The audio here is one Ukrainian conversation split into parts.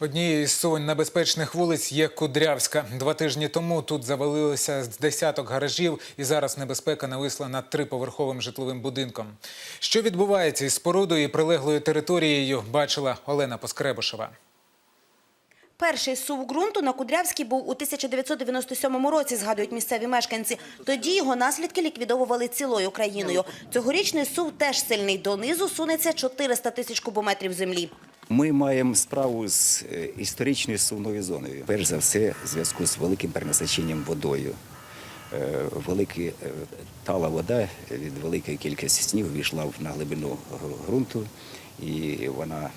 Однією з сонь небезпечних вулиць є Кудрявська. Два тижні тому тут завалилося з десяток гаражів, і зараз небезпека нависла над триповерховим житловим будинком. Що відбувається із спорудою і прилеглою територією, бачила Олена Поскребушева. Перший сув ґрунту на Кудрявській був у 1997 році, згадують місцеві мешканці. Тоді його наслідки ліквідовували цілою країною. Цьогорічний сув теж сильний. Донизу сунеться 400 тисяч кубометрів землі. Ми маємо справу з е, історичною сувною зоною. Перш за все, в зв'язку з великим перенасиченням водою. Е, Велика е, тала вода від великої кількості снігу війшла на глибину ґрунту, і вона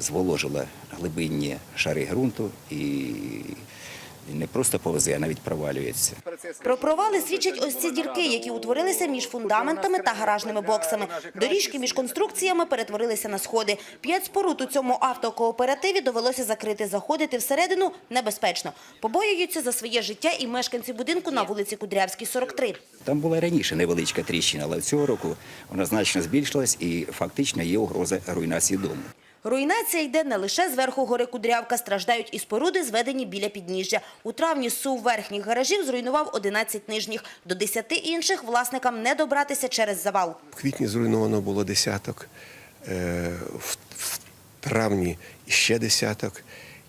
зволожила глибинні шари ґрунту і не просто повзе, а навіть провалюється. Про провали свідчать ось ці дірки, які утворилися між фундаментами та гаражними боксами. Доріжки між конструкціями перетворилися на сходи. П'ять споруд у цьому автокооперативі довелося закрити. Заходити всередину небезпечно. Побоюються за своє життя і мешканці будинку на вулиці Кудрявській, 43. Там була раніше невеличка тріщина, але цього року вона значно збільшилась і фактично є угроза руйнації дому. Руйнація йде не лише зверху гори Кудрявка, страждають і споруди, зведені біля підніжжя. У травні сув верхніх гаражів зруйнував 11 нижніх. До 10 інших власникам не добратися через завал. В квітні зруйновано було десяток, е, в, травні ще десяток,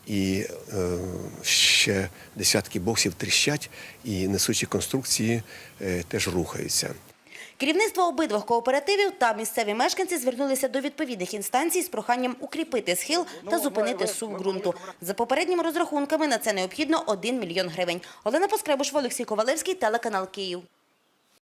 і е, ще десятки боксів тріщать, і несучі конструкції е, теж рухаються. Керівництво обидвох кооперативів та місцеві мешканці звернулися до відповідних інстанцій з проханням укріпити схил та зупинити сув ґрунту. За попередніми розрахунками на це необхідно 1 мільйон гривень. Олена Поскребуш, Олексій Ковалевський, телеканал Київ.